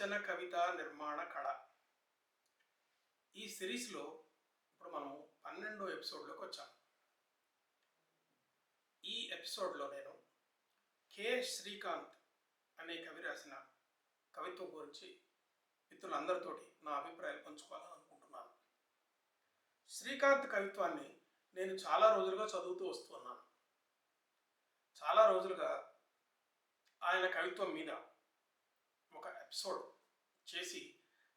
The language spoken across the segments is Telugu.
వచన కవిత నిర్మాణ కళ. ఈ సిరీస్లో ఇప్పుడు మనం పన్నెండో ఎపిసోడ్లోకి వచ్చాం. ఈ ఎపిసోడ్లో నేను కె. శ్రీకాంత్ అనే కవి రాసిన కవిత్వం గురించి మిత్రులందరితోటి నా అభిప్రాయాలు పంచుకోవాలని అనుకుంటున్నాను. శ్రీకాంత్ కవిత్వాన్ని నేను చాలా రోజులుగా చదువుతూ వస్తున్నాను. చాలా రోజులుగా ఆయన కవిత్వం మీద ఒక ఎపిసోడ్ చేసి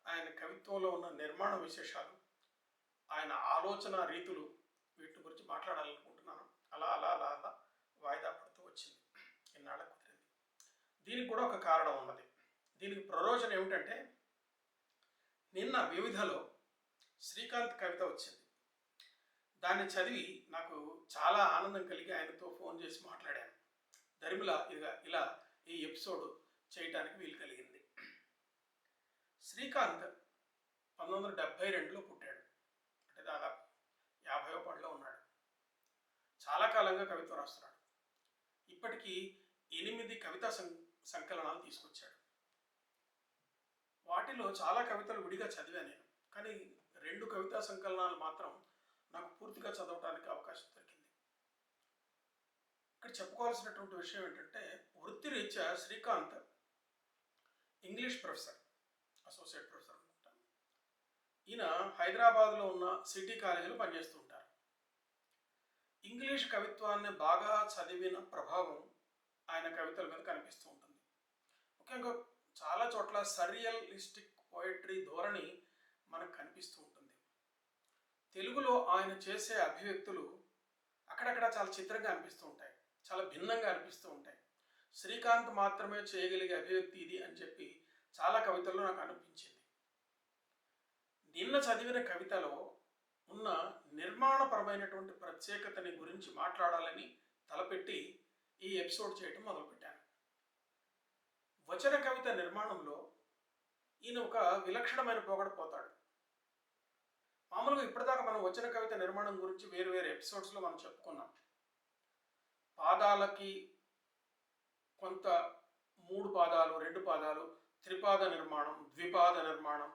ఆయన కవిత్వంలో ఉన్న నిర్మాణ విశేషాలు ఆయన ఆలోచన రీతులు వీటి గురించి మాట్లాడాలనుకుంటున్నాను. అలా అలా అలా అలా వాయిదా పడుతూ వచ్చింది. ఇన్నాళ్ళ కుదిరింది. దీనికి కూడా ఒక కారణం ఉన్నది. దీనికి ప్రయోజనం ఏమిటంటే నిన్న వివిధలో శ్రీకాంత్ కవిత వచ్చింది. దాన్ని చదివి నాకు చాలా ఆనందం కలిగి ఆయనతో ఫోన్ చేసి మాట్లాడాను. దరిమిల ఇదిగా ఇలా ఈ ఎపిసోడ్ చేయటానికి వీలు కలిగింది. శ్రీకాంత్ పంతొమ్మిది వందల డెబ్భై రెండులో పుట్టాడు. అంటే దాదాపు యాభై పడిలో ఉన్నాడు. చాలా కాలంగా కవిత్వం రాస్తున్నాడు. ఇప్పటికీ ఎనిమిది కవితా సం సంకలనాలు తీసుకొచ్చాడు. వాటిలో చాలా కవితలు విడిగా చదివాను నేను. కానీ రెండు కవితా సంకలనాలు మాత్రం నాకు పూర్తిగా చదవటానికి అవకాశం దొరికింది. ఇక్కడ చెప్పుకోవాల్సినటువంటి విషయం ఏంటంటే వృత్తిరీత్యా Srikanth English professor. Associate professor అనమాట ఈయన హైదరాబాద్లో ఉన్న సిటీ కాలేజీలో పనిచేస్తూ ఉంటారు. ఇంగ్లీష్ కవిత్వాన్ని బాగా చదివిన ప్రభావం ఆయన కవితల మీద కనిపిస్తూ ఉంటుంది. ముఖ్యంగా చాలా చోట్ల సరియలిస్టిక్ పోయిటరీ ధోరణి మనకు కనిపిస్తూ ఉంటుంది. తెలుగులో ఆయన చేసే అభివ్యక్తులు అక్కడక్కడ చాలా చిత్రంగా అనిపిస్తూ ఉంటాయి. చాలా భిన్నంగా అనిపిస్తూ ఉంటాయి. శ్రీకాంత్ మాత్రమే చేయగలిగే అభివ్యక్తి ఇది అని చెప్పి చాలా కవితల్లో నాకు అనిపించింది. నిన్న చదివిన కవితలో ఉన్న నిర్మాణపరమైనటువంటి ప్రత్యేకతని గురించి మాట్లాడాలని తలపెట్టి ఈ ఎపిసోడ్ చేయడం మొదలుపెట్టాను. వచన కవిత నిర్మాణంలో ఈయన ఒక విలక్షణమైన పోగడపోతాడు మామూలుగా ఇప్పటిదాకా మనం వచన కవిత నిర్మాణం గురించి వేరు వేరు ఎపిసోడ్స్లో మనం చెప్పుకున్నాం. పాదాలకి కొంత మూడు పాదాలు రెండు పాదాలు త్రిపాద నిర్మాణం ద్విపాద నిర్మాణం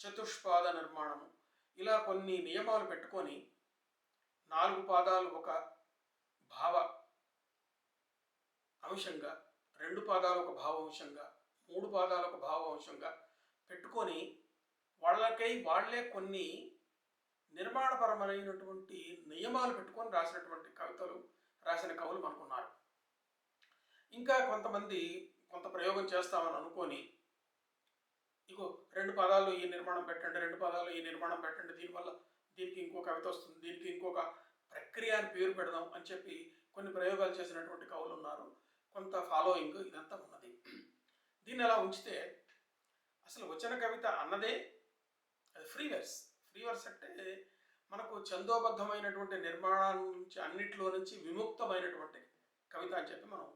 చతుష్పాద నిర్మాణం. ఇలా కొన్ని నియమాలు పెట్టుకొని నాలుగు పాదాలు ఒక భావ అంశంగా రెండు పాదాలు ఒక భావ అంశంగా మూడు పాదాలు ఒక భావ అంశంగా పెట్టుకొని వాళ్ళకై వాళ్ళే కొన్ని నిర్మాణపరమైనటువంటి నియమాలు పెట్టుకొని రాసినటువంటి కవితలు రాసిన కవులు మనకున్నారు. ఇంకా కొంతమంది కొంత ప్రయోగం చేస్తామని అనుకొని ఇగో రెండు పదాలు ఈ నిర్మాణం పెట్టండి రెండు పదాలు ఈ నిర్మాణం పెట్టండి. దీనివల్ల దీనికి ఇంకో కవిత వస్తుంది దీనికి ఇంకొక ప్రక్రియ అని పేరు పెడదాం అని చెప్పి కొన్ని ప్రయోగాలు చేసినటువంటి కవులు ఉన్నారు. కొంత ఫాలోయింగ్ ఇదంతా ఉన్నది. దీన్ని అలా ఉంచితే అసలు వచన కవిత అన్నదే అది ఫ్రీ వర్స్. ఫ్రీ వర్స్ అంటే మనకు చందోబద్ధమైనటువంటి నిర్మాణాల నుంచి అన్నిట్లో నుంచి విముక్తమైనటువంటి కవిత అని చెప్పి మనం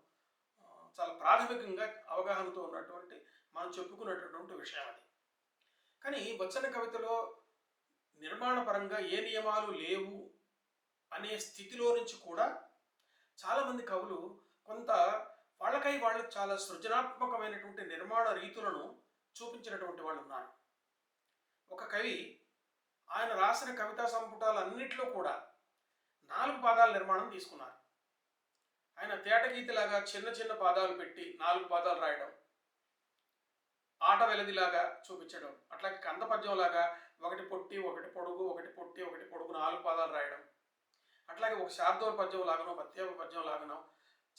చాలా ప్రాథమికంగా అవగాహనతో ఉన్నటువంటి మనం చెప్పుకున్నటువంటి విషయం అది. కానీ వచన కవితలో నిర్మాణపరంగా ఏ నియమాలు లేవు అనే స్థితిలో నుంచి కూడా చాలామంది కవులు కొంత వాళ్ళకై వాళ్ళు చాలా సృజనాత్మకమైనటువంటి నిర్మాణ రీతులను చూపించినటువంటి వాళ్ళు ఉన్నారు. ఒక కవి ఆయన రాసిన కవితా సంపుటాలన్నింటిలో కూడా నాలుగు పాదాల నిర్మాణం తీసుకున్నారు. ఆయన తేటగీతిలాగా చిన్న చిన్న పాదాలు పెట్టి నాలుగు పాదాలు రాయడం ఆట వెలదిలాగా చూపించడం. అట్లాగే కంద పద్యంలాగా ఒకటి పొట్టి ఒకటి పొడుగు ఒకటి పొట్టి ఒకటి పొడుగు నాలుగు పాదాలు రాయడం. అట్లాగే ఒక శార్దోల పద్యం లాగనో మధ్యాహ్న పద్యం లాగనో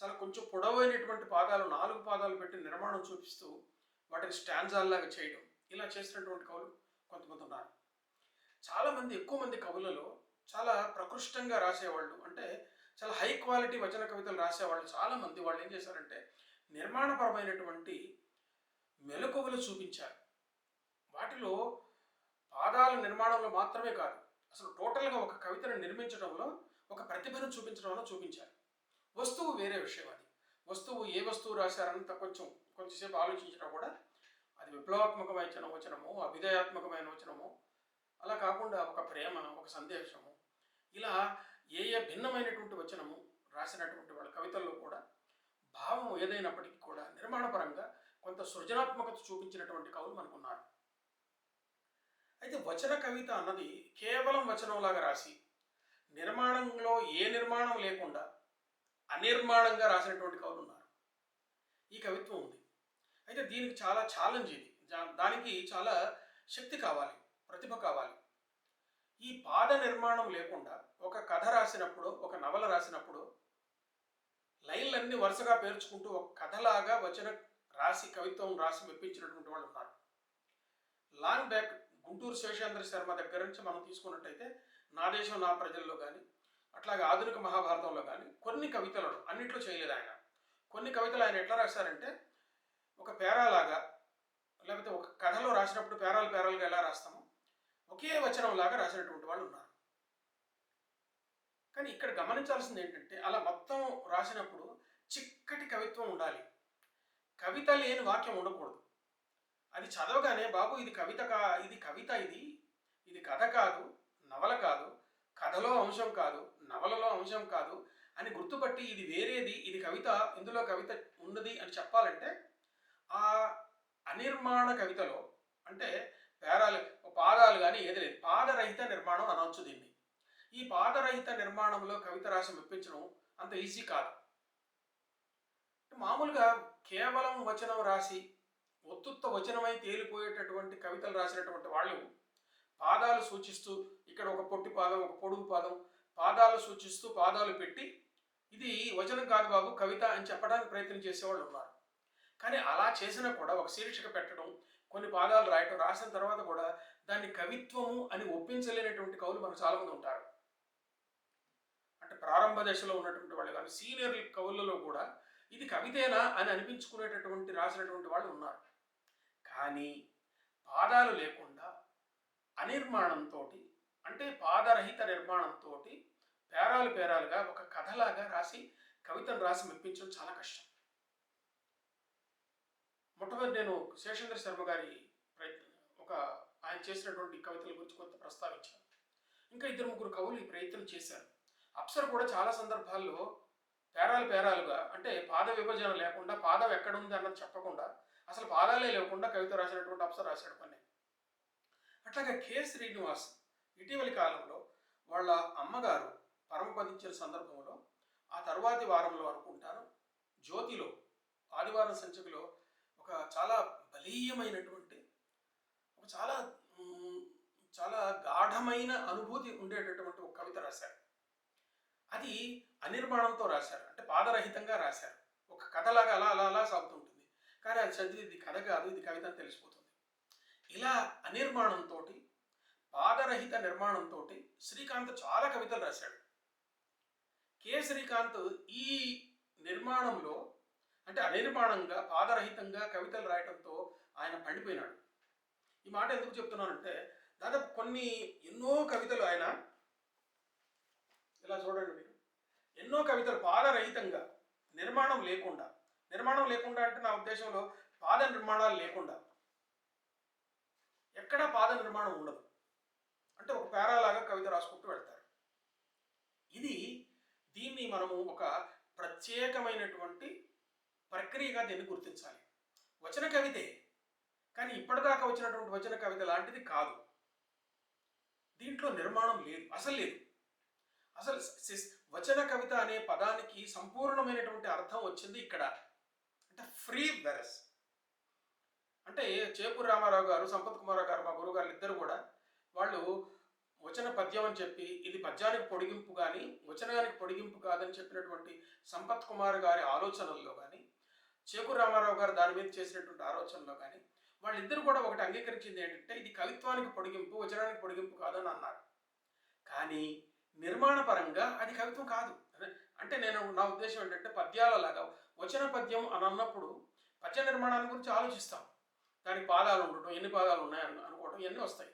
చాలా కొంచెం పొడవైనటువంటి పాదాలు నాలుగు పాదాలు పెట్టి నిర్మాణం చూపిస్తూ వాటిని స్టాంజాల్లాగా చేయడం. ఇలా చేసినటువంటి కవులు కొంతమంది ఉన్నారు. చాలామంది ఎక్కువ మంది కవులలో చాలా ప్రకృష్టంగా రాసేవాళ్ళు అంటే చాలా హై క్వాలిటీ వచన కవితలు రాసేవాళ్ళు చాలామంది వాళ్ళు ఏం చేశారంటే నిర్మాణపరమైనటువంటి మెలకువలు చూపించారు వాటిలో పాదాల నిర్మాణంలో మాత్రమే కాదు అసలు టోటల్గా ఒక కవితను నిర్మించడంలో ఒక ప్రతిభను చూపించడంలో చూపించారు. వస్తువు వేరే విషయం అది. వస్తువు ఏ వస్తువు రాశారంత కొంచెం కొంచెంసేపు ఆలోచించినా కూడా అది విప్లవాత్మకమైన వచనము అభిదయాత్మకమైన వచనము అలా కాకుండా ఒక ప్రేమ ఒక సందేశము ఇలా ఏ ఏ భిన్నమైనటువంటి వచనము రాసినటువంటి వాళ్ళ కవితల్లో కూడా భావం ఏదైనప్పటికీ కూడా నిర్మాణపరంగా కొంత సృజనాత్మకత చూపించినటువంటి కవులు మనకున్నారు. అయితే వచన కవిత అన్నది కేవలం వచనంలాగా రాసి నిర్మాణంలో ఏ నిర్మాణం లేకుండా అనిర్మాణంగా రాసినటువంటి కవులు ఉన్నారు. ఈ కవిత్వం ఉంది. అయితే దీనికి చాలా ఛాలెంజ్ ఇది. దా- దానికి చాలా శక్తి కావాలి ప్రతిభ కావాలి. ఈ పాద నిర్మాణం లేకుండా ఒక కథ రాసినప్పుడు ఒక నవల రాసినప్పుడు లైన్లన్నీ వరుసగా పేర్చుకుంటూ ఒక కథలాగా వచన రాసి కవిత్వం రాసి మెప్పించినటువంటి వాళ్ళు ఉన్నారు. లాంగ్ బ్యాక్ గుంటూరు శేషేంద్ర శర్మ దగ్గర నుంచి మనం తీసుకున్నట్టయితే నా దేశం నా ప్రజల్లో కానీ అట్లాగే ఆధునిక మహాభారతంలో కానీ కొన్ని కవితలను అన్నిట్లో చేయలేదు ఆయన. కొన్ని కవితలు ఆయన ఎట్లా రాశారంటే ఒక పేరాలాగా లేకపోతే ఒక కథలో రాసినప్పుడు పేరాలు పేరాలుగా ఎలా రాస్తామో ఒకే వచనంలాగా రాసినటువంటి వాళ్ళు ఉన్నారు. కానీ ఇక్కడ గమనించాల్సింది ఏంటంటే అలా మొత్తం రాసినప్పుడు చిక్కటి కవిత్వం ఉండాలి. కవిత లేని వాక్యం ఉండకూడదు. అది చదవగానే బాబు ఇది కవిత కా ఇది కవిత ఇది ఇది కథ కాదు నవల కాదు కథలో అంశం కాదు నవలలో అంశం కాదు అని గుర్తుపట్టి ఇది వేరేది ఇది కవిత ఇందులో కవిత ఉన్నది అని చెప్పాలంటే ఆ అనిర్మాణ కవితలో అంటే పేరాలు పాదాలు కానీ ఏది లేదు. పాదరహిత నిర్మాణం అనవచ్చు దీన్ని. ఈ పాదరహిత నిర్మాణంలో కవిత రాసి మెప్పించడం అంత ఈజీ కాదు. మామూలుగా కేవలం వచనం రాసి ఒత్తుత్త వచనమై తేలిపోయేటటువంటి కవితలు రాసినటువంటి వాళ్ళు పాదాలు సూచిస్తూ ఇక్కడ ఒక పొట్టి పాదం ఒక పొడుగు పాదం పాదాలు సూచిస్తూ పాదాలు పెట్టి ఇది వచనం కాదు బాబు కవిత అని చెప్పడానికి ప్రయత్నం చేసేవాళ్ళు ఉన్నారు. కానీ అలా చేసినా కూడా ఒక శీర్షిక పెట్టడం కొన్ని పాదాలు రాయటం రాసిన తర్వాత కూడా దాన్ని కవిత్వము అని ఒప్పించలేనటువంటి కవులు మనకు చాలామంది ఉంటారు. అంటే ప్రారంభ దశలో ఉన్నటువంటి వాళ్ళు కానీ సీనియర్ కవులలో కూడా ఇది కవితేనా అని అనిపించుకునేటటువంటి రాసినటువంటి వాళ్ళు ఉన్నారు. కానీ పాదాలు లేకుండా అనిర్మాణంతో అంటే పాదరహిత నిర్మాణంతో పేరాలు పేరాలుగా ఒక కథలాగా రాసి కవితను రాసి మెప్పించడం చాలా కష్టం. మొట్టమొదటి నేను శేషేంద్ర శర్మ గారి ప్రయత్నం ఒక ఆయన చేసినటువంటి కవితల గురించి కొంత ప్రస్తావించాను. ఇంకా ఇద్దరు ముగ్గురు కవులు ఈ ప్రయత్నం చేశారు. అప్సర్ కూడా చాలా సందర్భాల్లో పేరాలు పేరాలుగా అంటే పాద విభజన లేకుండా పాదం ఎక్కడుంది అన్నది చెప్పకుండా అసలు పాదాలే లేకుండా కవిత రాసినటువంటి అప్సర రాశాడు కొన్ని అట్లాగే కె. శ్రీనివాస్ ఇటీవలి కాలంలో వాళ్ళ అమ్మగారు పరమపదించిన సందర్భంలో ఆ తర్వాతి వారంలో అనుకుంటాను జ్యోతిలో ఆదివారం సంచికలో ఒక చాలా బలీయమైనటువంటి ఒక చాలా చాలా గాఢమైన అనుభూతి ఉండేటటువంటి ఒక కవిత రాశారు అది అనిర్మాణంతో రాశారు. అంటే పాదరహితంగా రాశారు. ఒక కథలాగా అలా అలా అలా సాగుతుంటుంది. కానీ అది చదివి ఇది కథ కాదు ఇది కవిత అని తెలిసిపోతుంది. ఇలా అనిర్మాణంతో పాదరహిత నిర్మాణంతో శ్రీకాంత్ చాలా కవితలు రాశాడు. కె. శ్రీకాంత్ ఈ నిర్మాణంలో అంటే అనిర్మాణంగా పాదరహితంగా కవితలు రాయటంతో ఆయన పండిపోయినాడు. ఈ మాట ఎందుకు చెప్తున్నానంటే దాదాపు కొన్ని ఎన్నో కవితలు ఆయన ఇలా చూడండి మీరు. ఎన్నో కవితలు పాదరహితంగా నిర్మాణం లేకుండా నిర్మాణం లేకుండా అంటే నా ఉద్దేశంలో పాద నిర్మాణాలు లేకుండా. ఎక్కడా పాద నిర్మాణం ఉండదు. అంటే ఒక పేరాలాగా కవిత రాసుకుంటూ వెళ్తారు. ఇది దీన్ని మనము ఒక ప్రత్యేకమైనటువంటి ప్రక్రియగా దీన్ని గుర్తించాలి. వచన కవితే కానీ ఇప్పటిదాకా వచ్చినటువంటి వచన కవిత లాంటిది కాదు. దీంట్లో నిర్మాణం లేదు అసలు లేదు. అసలు సిస్- వచన కవిత అనే పదానికి సంపూర్ణమైనటువంటి అర్థం వచ్చింది ఇక్కడ. అంటే ఫ్రీ వెరస్. అంటే చేపూరి రామారావు గారు సంపత్ కుమార్ గారు మా గురువు గారు ఇద్దరు కూడా వాళ్ళు వచన పద్యం అని చెప్పి ఇది పద్యానికి పొడిగింపు కానీ వచనానికి పొడిగింపు కాదని చెప్పినటువంటి సంపత్ కుమార్ గారి ఆలోచనల్లో కానీ చేకూరు రామారావు గారు దాని మీద చేసినటువంటి ఆలోచనలో కానీ వాళ్ళిద్దరు కూడా ఒకటి అంగీకరించింది ఏంటంటే ఇది కవిత్వానికి పొడిగింపు వచనానికి పొడిగింపు కాదని అన్నారు. కానీ నిర్మాణపరంగా అది కవిత్వం కాదు. అంటే నేను నా ఉద్దేశం ఏంటంటే పద్యాలలాగా వచన పద్యం అని అన్నప్పుడు పద్య నిర్మాణాల గురించి ఆలోచిస్తాం. దానికి పాదాలు ఉండటం ఎన్ని పాదాలు ఉన్నాయని అనుకోవడం ఇవన్నీ వస్తాయి.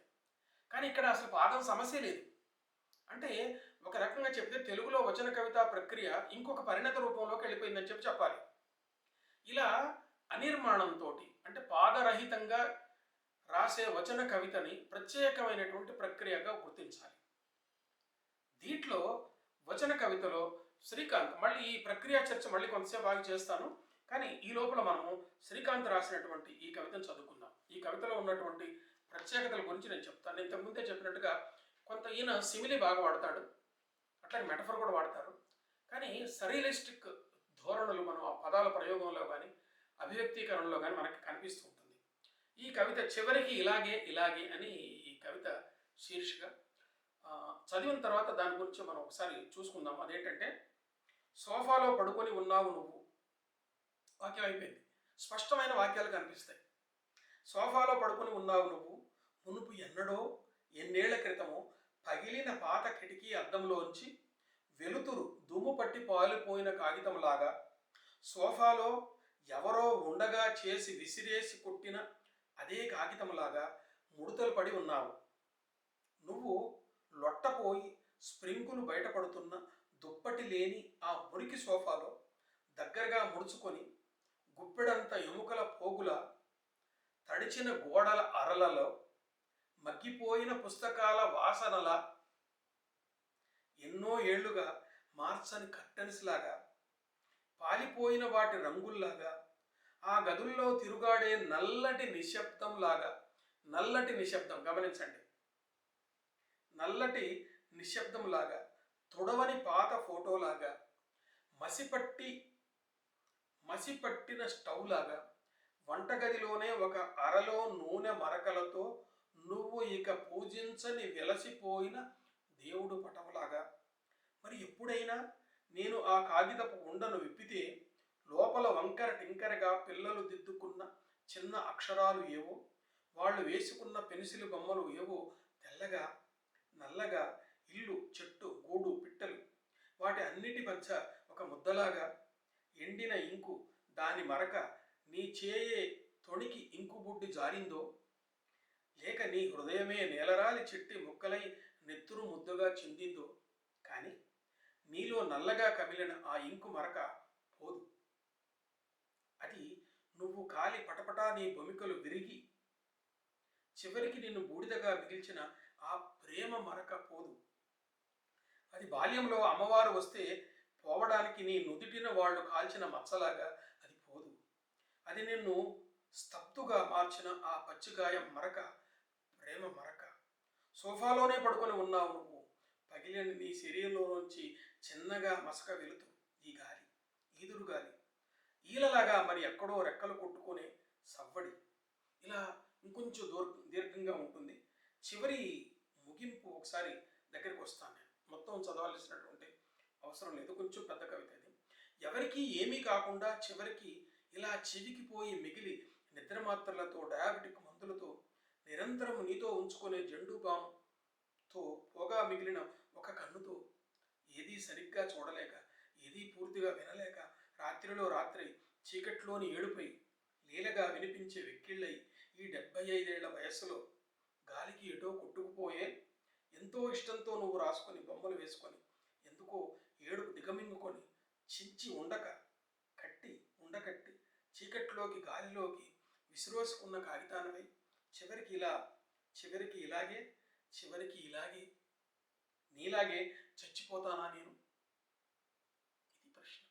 కానీ ఇక్కడ అసలు పాదం సమస్య లేదు. అంటే ఒక రకంగా చెప్తే తెలుగులో వచన కవిత ప్రక్రియ ఇంకొక పరిణత రూపంలోకి వెళ్ళిపోయిందని చెప్పి చెప్పాలి. ఇలా అనిర్మాణంతో అంటే పాదరహితంగా రాసే వచన కవితని ప్రత్యేకమైనటువంటి ప్రక్రియగా గుర్తించాలి. దీంట్లో వచన కవితలో శ్రీకాంత్ మళ్ళీ ఈ ప్రక్రియ చర్చ మళ్ళీ కొంతసేపు ఆగి చేస్తాను. కానీ ఈ లోపల మనము శ్రీకాంత్ రాసినటువంటి ఈ కవితను చదువుకుందాం. ఈ కవితలో ఉన్నటువంటి ప్రత్యేకతల గురించి నేను చెప్తాను. నేను ఇంతకుముందే చెప్పినట్టుగా కొంత ఈయన సిమిలి బాగా వాడతాడు. అట్లాగే మెటఫర్ కూడా వాడతారు. కానీ సరియలిస్టిక్ ధోరణులు మనం ఆ పదాల ప్రయోగంలో కానీ అభివ్యక్తీకరణలో కానీ మనకి కనిపిస్తూ ఉంటుంది. ఈ కవిత చివరికి ఇలాగే ఇలాగే అని ఈ కవిత శీర్షిక. చదివిన తర్వాత దాని గురించి మనం ఒకసారి చూసుకుందాం. అదేంటంటే సోఫాలో పడుకొని ఉన్నావు నువ్వు. వాక్యం అయిపోయింది. స్పష్టమైన వాక్యాలు కనిపిస్తాయి. సోఫాలో పడుకొని ఉన్నావు నువ్వు. మునుపు ఎన్నడో ఎన్నేళ్ళ క్రితమో పగిలిన పాత కిటికీ అద్దంలోంచి వెలుతురు దుమ్ము పట్టి పాలిపోయిన కాగితంలాగా సోఫాలో ఎవరో ఉండగా చేసి విసిరేసి కొట్టిన అదే కాగితంలాగా ముడతలు పడి ఉన్నావు. నువ్వు లొట్టపోయి స్ప్రింగులు బయటపడుతున్న దుప్పటి లేని ఆ మురికి సోఫాలో దగ్గరగా ముడుచుకొని గుప్పెడంత ఎముకల పోగుల తడిచిన గోడల అరలలో మగ్గిపోయిన పుస్తకాల వాసనల ఎన్నో ఏళ్ళుగా మార్చని కర్టన్స్ లాగా పాలిపోయిన వాటి రంగుల్లాగా ఆ గదుల్లో తిరుగాడే నల్లటి నిశ్శబ్దం లాగా నల్లటి నిశ్శబ్దం గమనించండి. నల్లటి నిశ్శబ్దంలాగా తొడవని పాత ఫోటోలాగా మసిపట్టి మసిపట్టిన స్టవ్ లాగా వంటగదిలోనే ఒక అరలో నూనె మరకలతో నువ్వు ఇక పూజించని వెలసిపోయిన దేవుడు పటంలాగా మరి ఎప్పుడైనా నేను ఆ కాగితపు ఉండను విప్పితే లోపల వంకర టింకరగా పిల్లలు దిద్దుకున్న చిన్న అక్షరాలు ఏవో వాళ్ళు వేసుకున్న పెన్సిల్ బొమ్మలు ఏవో తెల్లగా నల్లగా ఇల్లు చెట్టు గూడు పిట్టలు వాటి అన్నిటి మధ్య ఒక ముద్దలాగా ఎండిన ఇంకు దాని మరక నీ చేయే తొణికి ఇంకు బుడ్డి జారిందో? లేక నీ హృదయమే నేలరాలి చెట్టి ముక్కలై నెత్తురు ముద్దగా చెందిందో? కానీ నీలో నల్లగా కమిలిన ఆ ఇంకు మరక పోదు. అది నువ్వు కాలి పటపటా నీ బొమికలు విరిగి చివరికి నిన్ను బూడిదగా మిగిల్చిన ఆ ప్రేమ మరక పోదు అది బాల్యంలో అమ్మవారు వస్తే పోవడానికి నీ నుదుటిన వాళ్ళు కాల్చిన మచ్చలాగా అది పోదు. అది నిన్ను స్తబ్దుగా మార్చిన ఆ పచ్చికాయ మరక ప్రేమ మరక. సోఫాలోనే పడుకొని ఉన్నావు నువ్వు. పగిలిన నీ శరీరంలోంచి చిన్నగా మసక వెలుతు ఈ గాలి ఈదురు గాలి. ఈలలాగా మరి ఎక్కడో రెక్కలు కొట్టుకునే సవ్వడి. ఇలా ఇంకొంచెం దూర్ దీర్ఘంగా ఉంటుంది. చివరి ఒకసారి దగ్గరికి వస్తాను నేను. మొత్తం చదవాల్సినటువంటి అవసరం లేదు. కొంచెం పెద్ద కవిత ఇది. ఎవరికి ఏమీ కాకుండా చివరికి ఇలా చివికిపోయి మిగిలి నిద్రమాత్రలతో డయాబెటిక్ మందులతో నిరంతరం నీతో ఉంచుకునే జండు బామ్తో పోగా మిగిలిన ఒక కన్నుతో ఏదీ సరిగ్గా చూడలేక ఏదీ పూర్తిగా వినలేక రాత్రిలో రాత్రి చీకట్లోని ఏడుపై లీలగా వినిపించే వెక్కిళ్ళై ఈ డెబ్బై ఐదేళ్ళ వయస్సులో గాలికి ఎటో కొట్టుకుపోయే ఇష్టంతో నువ్వు రాసుకొని బొమ్మలు వేసుకొని ఎందుకో ఏడుపు దిగమింగుకొని చించి ఉండక కట్టి ఉండకట్టి చీకట్లోకి గాలిలోకి విసిరోసుకున్న కాగితానవై చివరికి ఇలా చివరికి ఇలాగే చివరికి ఇలాగే నీలాగే చచ్చిపోతానా నేను? ఇది ప్రశ్న.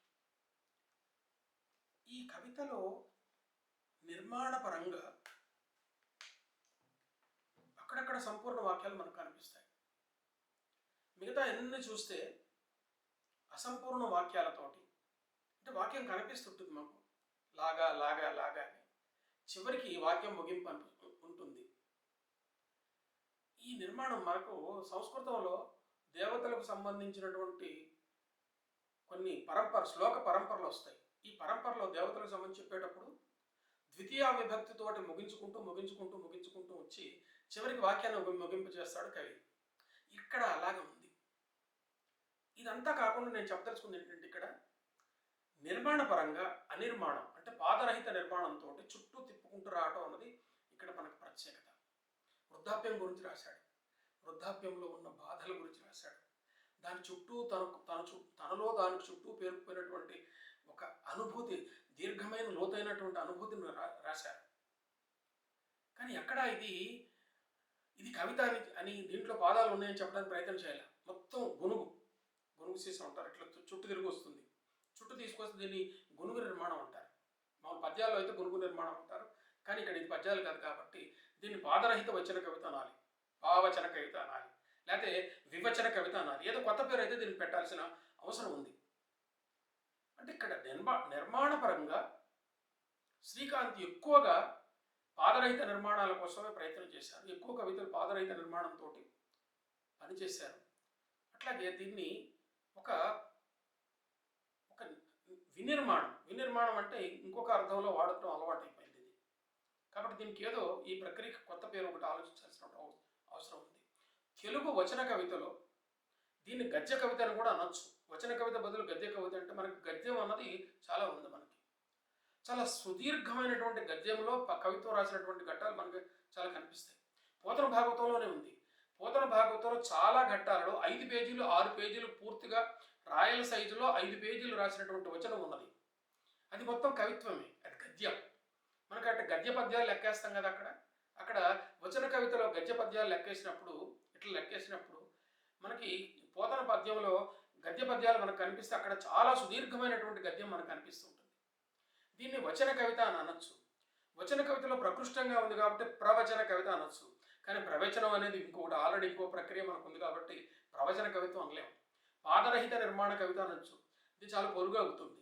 ఈ కవితలో నిర్మాణపరంగా అక్కడక్కడ సంపూర్ణ వాక్యాలు మనకు కనిపిస్తాయి. మిగతా ఎన్ని చూస్తే అసంపూర్ణ వాక్యాలతోటి అంటే వాక్యం కనిపిస్తుంటుంది మాకు. లాగా లాగా లాగా అని. చివరికి ఈ వాక్యం ముగింపు అనిపి ఉంటుంది. ఈ నిర్మాణం మనకు సంస్కృతంలో దేవతలకు సంబంధించినటువంటి కొన్ని పరంపర శ్లోక పరంపరలు వస్తాయి. ఈ పరంపరలో దేవతలకు సంబంధించి చెప్పేటప్పుడు ద్వితీయ విభక్తితోటి ముగించుకుంటూ ముగించుకుంటూ ముగించుకుంటూ వచ్చి చివరికి వాక్యాన్ని ముగింపు చేస్తాడు కవి. ఇక్కడ అలాగే ఉంది. ఇదంతా కాకుండా నేను చెప్పదలుచుకుంది ఏంటంటే ఇక్కడ నిర్మాణపరంగా అనిర్మాణం అంటే పాదరహిత నిర్మాణంతో చుట్టూ తిప్పుకుంటూ రావడం అన్నది ఇక్కడ మనకు ప్రత్యేకత. వృద్ధాప్యం గురించి రాశాడు. వృద్ధాప్యంలో ఉన్న బాధల గురించి రాశాడు. దాని చుట్టూ తనకు తన చు తనలో దానికి చుట్టూ పేరుకుపోయినటువంటి ఒక అనుభూతి దీర్ఘమైన లోతైనటువంటి అనుభూతిని రా రాశారు. కానీ ఎక్కడ ఇది ఇది కవిత అని అని దీంట్లో పాదాలు ఉన్నాయని చెప్పడానికి ప్రయత్నం చేయాలి. మొత్తం గునుగు. గునుగు సీసం అంటారు ఇట్లా చుట్టు చుట్టూ తిరిగి వస్తుంది. చుట్టూ తీసుకొస్తే దీన్ని గునుగు నిర్మాణం అంటారు. మామూలు పద్యాల్లో అయితే గురుగు నిర్మాణం అంటారు. కానీ ఇక్కడ ఇది పద్యాలు కాదు కాబట్టి దీన్ని పాదరహిత వచన కవిత అనాలి. భావచన కవిత అనాలి. లేకపోతే వివచన కవిత అనాలి. ఏదో కొత్త పేరు అయితే దీనికి పెట్టాల్సిన అవసరం ఉంది. అంటే ఇక్కడ నిర్మా నిర్మాణపరంగా శ్రీకాంత్ ఎక్కువగా పాదరహిత నిర్మాణాల కోసమే ప్రయత్నం చేశారు. ఎక్కువ కవితలు పాదరహిత నిర్మాణంతో పనిచేశారు. అట్లాగే దీన్ని ఒక ఒక వినిర్మాణం. వినిర్మాణం అంటే ఇంకొక అర్థంలో వాడటం అలవాటైపోయింది ఇది. కాబట్టి దీనికి ఏదో ఈ ప్రక్రియకి కొత్త పేరు ఒకటి ఆలోచించాల్సిన అవసరం ఉంది. తెలుగు వచన కవితలో దీన్ని గద్య కవిత అని కూడా అనొచ్చు. వచన కవిత బదులు గద్య కవిత అంటే మనకి గద్యం అన్నది చాలా ఉంది మనకి. చాలా సుదీర్ఘమైనటువంటి గద్యంలో ప- కవిత్వం రాసినటువంటి ఘట్టాలు మనకి చాలా కనిపిస్తాయి. పోతన భాగవతంలోనే ఉంది. పోతన భాగవతంలో చాలా ఘట్టాలలో ఐదు పేజీలు ఆరు పేజీలు పూర్తిగా రాయల సైజులో ఐదు పేజీలు రాసినటువంటి వచనం ఉన్నది. అది మొత్తం కవిత్వమే అది గద్యం. మనకి అటు గద్య పద్యాలు లెక్కేస్తాం కదా అక్కడ? అక్కడ వచన కవితలో గద్య పద్యాలు లెక్కేసినప్పుడు ఇట్లా లెక్కేసినప్పుడు మనకి పోతన పద్యంలో గద్య పద్యాలు మనకు కనిపిస్తే అక్కడ చాలా సుదీర్ఘమైనటువంటి గద్యం మనకు కనిపిస్తూ ఉంటుంది దీన్ని వచన కవిత అని అనొచ్చు. వచన కవితలో ప్రకృష్టంగా ఉంది కాబట్టి ప్రవచన కవిత అనొచ్చు. కానీ ప్రవచనం అనేది ఇంకొకటి ఆల్రెడీ ఇంకో ప్రక్రియ మనకు ఉంది కాబట్టి ప్రవచన కవిత్వం అనలేము పాదరహిత నిర్మాణ కవిత అనొచ్చు. ఇది చాలా పొరుగు అవుతుంది.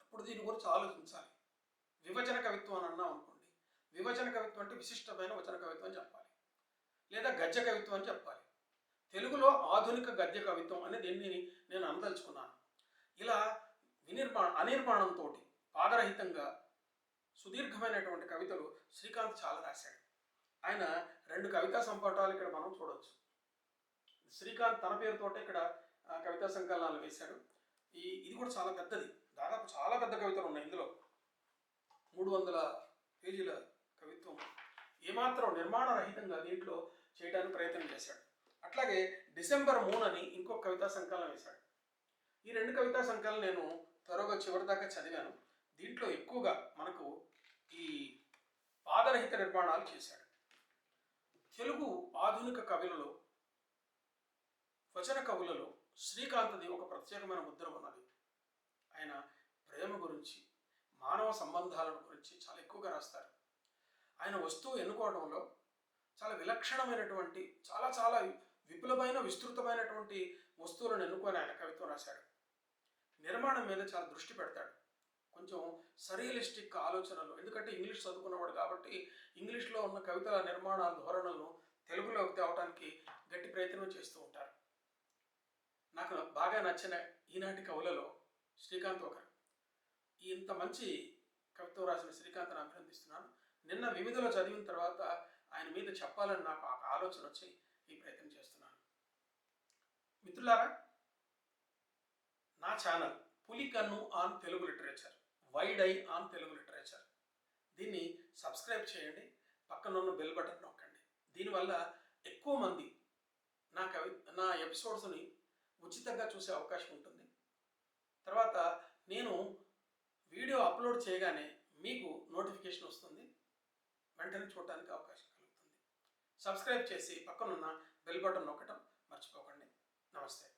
అప్పుడు దీని గురించి ఆలోచించాలి. వివచన కవిత్వం అని అన్నాం అనుకోండి. వివచన కవిత్వం అంటే విశిష్టమైన వచన కవిత్వం అని చెప్పాలి. లేదా గద్య కవిత్వం అని చెప్పాలి. తెలుగులో ఆధునిక గద్య కవిత్వం అనే దీన్ని నేను అందలుచుకున్నాను ఇలా వినిర్మాణ అనిర్మాణంతో పాదరహితంగా సుదీర్ఘమైనటువంటి కవితలు శ్రీకాంత్ చాలా రాశాడు. ఆయన రెండు కవితా సంపుటాలు ఇక్కడ మనం చూడవచ్చు శ్రీకాంత్ తన పేరుతోటే ఇక్కడ కవితా సంకలనాలు వేశాడు. ఈ ఇది కూడా చాలా పెద్దది. దాదాపు చాలా పెద్ద కవితలు ఉన్నాయి ఇందులో. మూడు వందల పేజీల కవిత్వం. ఏమాత్రం నిర్మాణ రహితంగా దీంట్లో చేయడానికి ప్రయత్నం చేశాడు. అట్లాగే డిసెంబర్ మూన్ అని ఇంకో కవితా సంకలనం వేశాడు. ఈ రెండు కవితా సంకలనం నేను త్వరగా చివరి దాకా చదివాను. దీంట్లో ఎక్కువగా మనకు ఈ పాదరహిత నిర్మాణాలు చేశాడు. తెలుగు ఆధునిక కవులలో వచన కవులలో శ్రీకాంత్ది ఒక ప్రత్యేకమైన ముద్ర ఉన్నది. ఆయన ప్రేమ గురించి మానవ సంబంధాలను గురించి చాలా ఎక్కువగా రాస్తారు. ఆయన వస్తువు ఎన్నుకోవడంలో చాలా విలక్షణమైనటువంటి చాలా చాలా విపులమైన విస్తృతమైనటువంటి వస్తువులను ఎన్నుకొని ఆయన కవిత్వం రాశాడు. నిర్మాణం మీద చాలా దృష్టి పెడతాడు. కొంచెం సరియలిస్టిక్ ఆలోచనలు. ఎందుకంటే ఇంగ్లీష్ చదువుకున్నవాడు కాబట్టి ఇంగ్లీష్లో ఉన్న కవితల నిర్మాణాల ధోరణులను తెలుగులోకి తేవడానికి గట్టి ప్రయత్నం చేస్తూ ఉంటారు. నాకు బాగా నచ్చిన ఈనాటి కవులలో శ్రీకాంత్ ఒకరు. ఇంత మంచి కవిత్వం రాసిన శ్రీకాంత్ని అభినందిస్తున్నాను. నిన్న వివిధలో చదివిన తర్వాత ఆయన మీద చెప్పాలని నాకు ఒక ఆలోచన వచ్చి ఈ ప్రయత్నం చేస్తున్నాను. మిత్రులారా నా channel Pulikannu on Telugu literature. Wide eye on Telugu literature దీన్ని సబ్స్క్రైబ్ చేయండి పక్కన ఉన్న బెల్ బటన్ నొక్కండి. దీనివల్ల ఎక్కువ మంది నా కవి నా ఎపిసోడ్స్ని ఉచితంగా చూసే అవకాశం ఉంటుంది. తర్వాత నేను వీడియో అప్లోడ్ చేయగానే మీకు నోటిఫికేషన్ వస్తుంది. వెంటనే చూడటానికి అవకాశం కలుగుతుంది. సబ్స్క్రైబ్ చేసి పక్కనున్న బెల్ బటన్ నొక్కటం మర్చిపోకండి. నమస్తే.